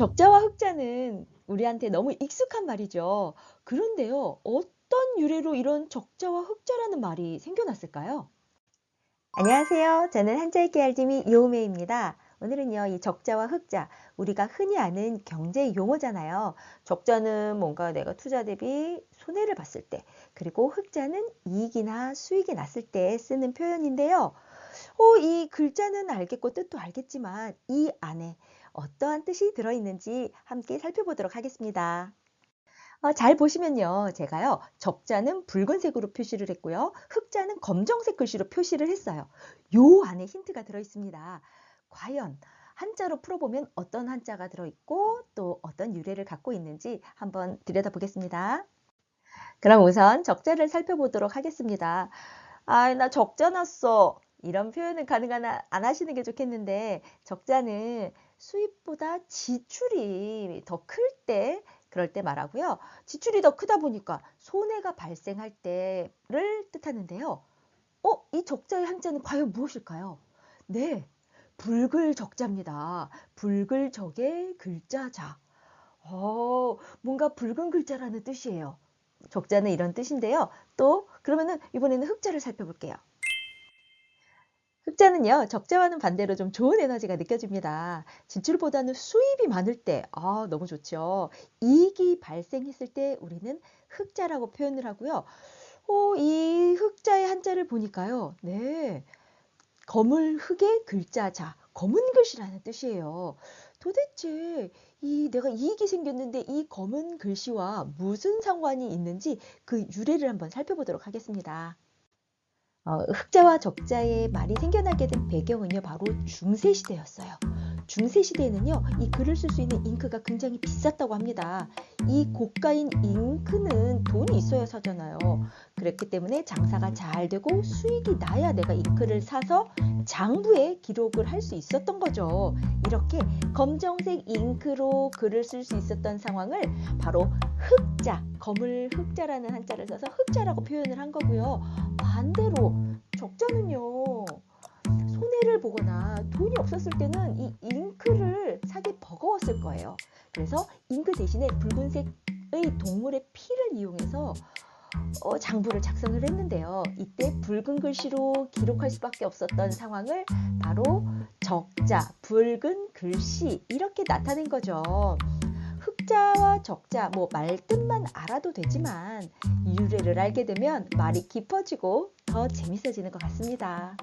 적자와 흑자는 우리한테 너무 익숙한 말이죠. 그런데요, 어떤 유래로 이런 적자와 흑자라는 말이 생겨났을까요? 안녕하세요. 저는 한자읽기 알림이 요우메입니다. 오늘은요, 이 적자와 흑자, 우리가 흔히 아는 경제 용어잖아요. 적자는 뭔가 내가 투자 대비 손해를 봤을 때, 그리고 흑자는 이익이나 수익이 났을 때 쓰는 표현인데요. 어, 이 글자는 알겠고 뜻도 알겠지만 이 안에 어떠한 뜻이 들어있는지 함께 살펴보도록 하겠습니다. 어, 잘 보시면요. 제가요. 적자는 붉은색으로 표시를 했고요. 흑자는 검정색 글씨로 표시를 했어요. 요 안에 힌트가 들어있습니다. 과연 한자로 풀어보면 어떤 한자가 들어있고 또 어떤 유래를 갖고 있는지 한번 들여다보겠습니다. 그럼 우선 적자를 살펴보도록 하겠습니다. 아, 나 적자 났어. 이런 표현은 가능한 안 하시는 게 좋겠는데 적자는 수입보다 지출이 더 클 때 그럴 때 말하고요. 지출이 더 크다 보니까 손해가 발생할 때를 뜻하는데요. 어, 이 적자의 한자는 과연 무엇일까요? 네, 붉을 적자입니다. 붉을 적의 글자자. 어, 뭔가 붉은 글자라는 뜻이에요. 적자는 이런 뜻인데요. 또 그러면은 이번에는 흑자를 살펴볼게요. 흑자는요, 적자와는 반대로 좀 좋은 에너지가 느껴집니다. 지출보다는 수입이 많을 때, 아, 너무 좋죠. 이익이 발생했을 때 우리는 흑자라고 표현을 하고요. 어, 이 흑자의 한자를 보니까요, 네. 검을 흑의 글자 자, 검은 글씨라는 뜻이에요. 도대체 이 내가 이익이 생겼는데 이 검은 글씨와 무슨 상관이 있는지 그 유래를 한번 살펴보도록 하겠습니다. 어, 흑자와 적자의 말이 생겨나게 된 배경은요, 바로 중세시대였어요. 중세 시대에는요, 이 글을 쓸 수 있는 잉크가 굉장히 비쌌다고 합니다. 이 고가인 잉크는 돈이 있어야 사잖아요. 그랬기 때문에 장사가 잘 되고 수익이 나야 내가 잉크를 사서 장부에 기록을 할 수 있었던 거죠. 이렇게 검정색 잉크로 글을 쓸 수 있었던 상황을 바로 흑자, 검을 흑자라는 한자를 써서 흑자라고 표현을 한 거고요. 반대로 적자는요. 손해를 보거나 돈이 없었을 때는 이 잉크 를 사기 버거웠을 거예요. 그래서 잉크 대신에 붉은색의 동물의 피를 이용해서 어, 장부를 작성을 했는데요. 이때 붉은 글씨로 기록할 수밖에 없었던 상황을 바로 적자, 붉은 글씨 이렇게 나타낸 거죠. 흑자와 적자, 뭐 말뜻만 알아도 되지만 유래를 알게 되면 말이 깊어지고 더 재밌어지는 것 같습니다.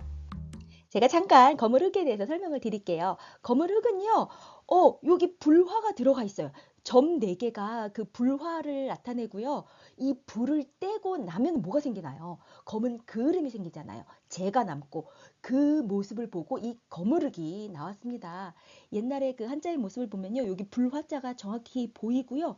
제가 잠깐 거물흑에 대해서 설명을 드릴게요. 거물흑은요, 어, 여기 불화가 들어가 있어요. 점 4개가 그 불화를 나타내고요. 이 불을 떼고 나면 뭐가 생기나요? 검은 그름이 생기잖아요. 재가 남고 그 모습을 보고 이 거무르기 나왔습니다. 옛날에 그 한자의 모습을 보면요. 여기 불화자가 정확히 보이고요.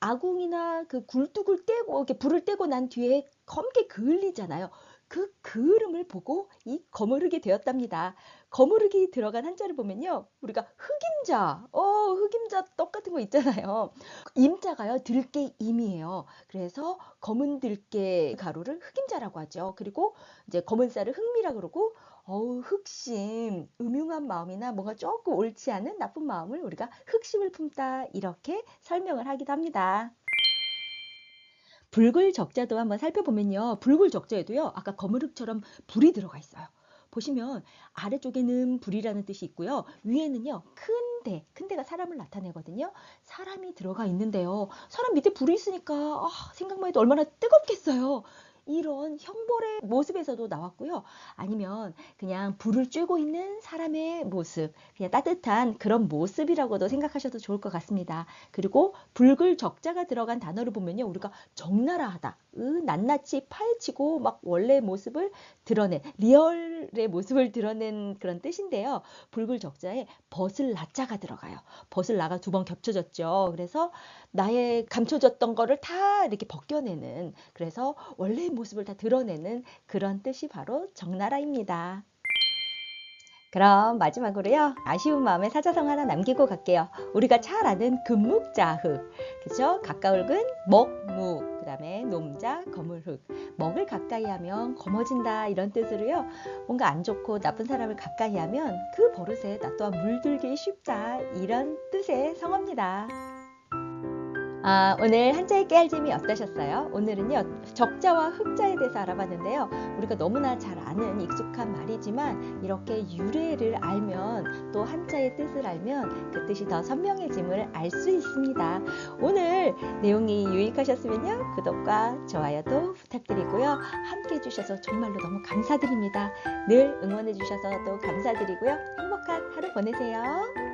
아궁이나 그 굴뚝을 떼고 이렇게 불을 떼고 난 뒤에 검게 그을리잖아요. 그 그을음을 보고 이 거무르게 되었답니다. 거무르기 들어간 한자를 보면요. 우리가 흑임자, 어, 흑임자 떡 같은 거 있잖아요. 임자가요. 들깨 임이에요. 그래서 검은 들깨 가루를 흑임자라고 하죠. 그리고 이제 검은 쌀을 흑미라 그러고 어우, 흑심, 음흉한 마음이나 뭔가 조금 옳지 않은 나쁜 마음을 우리가 흑심을 품다 이렇게 설명을 하기도 합니다. 붉을 적자도 한번 살펴보면요. 붉을 적자에도요. 아까 거무륵처럼 불이 들어가 있어요. 보시면 아래쪽에는 불이라는 뜻이 있고요. 위에는요. 큰데, 큰데가 사람을 나타내거든요. 사람이 들어가 있는데요. 사람 밑에 불이 있으니까 아, 생각만 해도 얼마나 뜨겁겠어요. 이런 형벌의 모습에서도 나왔고요. 아니면 그냥 불을 쬐고 있는 사람의 모습, 그냥 따뜻한 그런 모습이라고도 생각하셔도 좋을 것 같습니다. 그리고 붉을 적자가 들어간 단어를 보면요. 우리가 적나라하다, 으, 낱낱이 파헤치고 막 원래 모습을 드러낸, 리얼의 모습을 드러낸 그런 뜻인데요. 붉을 적자에 벗을 나자가 들어가요. 벗을 나가 두 번 겹쳐졌죠. 그래서 나의 감춰졌던 거를 다 이렇게 벗겨내는, 그래서 원래 모습을 다 드러내는 그런 뜻이 바로 적나라입니다. 그럼 마지막으로요. 아쉬운 마음에 사자성 하나 남기고 갈게요. 우리가 잘 아는 금묵자흑. 그죠? 가까울근 먹묵. 그 다음에 놈자 거물흑. 먹을 가까이 하면 검어진다 이런 뜻으로요. 뭔가 안 좋고 나쁜 사람을 가까이 하면 그 버릇에 나 또한 물들기 쉽다 이런 뜻의 성어입니다. 아, 오늘 한자의 깨알짐이 어떠셨어요? 오늘은요, 적자와 흑자에 대해서 알아봤는데요. 우리가 너무나 잘 아는 익숙한 말이지만 이렇게 유래를 알면 또 한자의 뜻을 알면 그 뜻이 더 선명해짐을 알 수 있습니다. 오늘 내용이 유익하셨으면요, 구독과 좋아요도 부탁드리고요. 함께 해주셔서 정말로 너무 감사드립니다. 늘 응원해 주셔서 또 감사드리고요. 행복한 하루 보내세요.